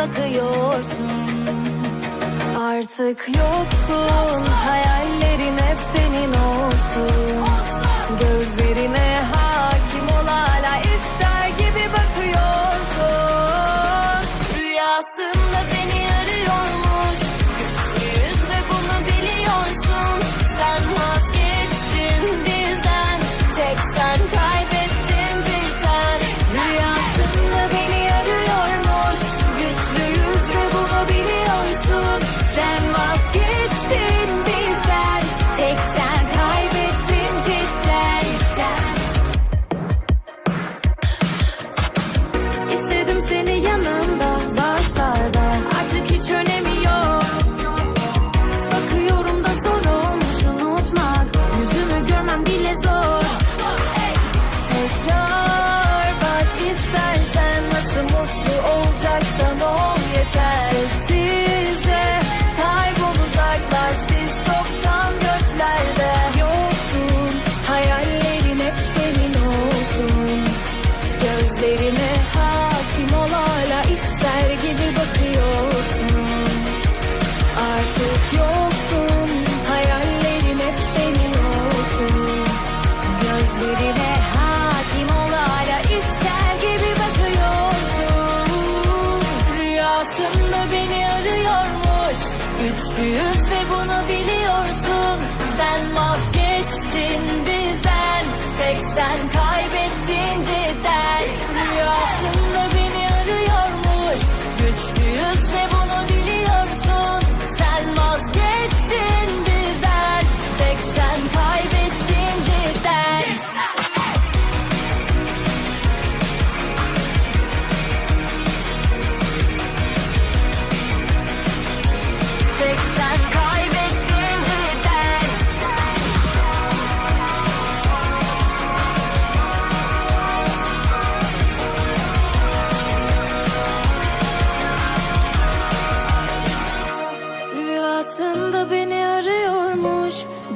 bakıyorsun. Artık yoksun Hayallerin seni yanıma Güçlüyüz ve bunu biliyorsun. Sen vazgeçtin bizden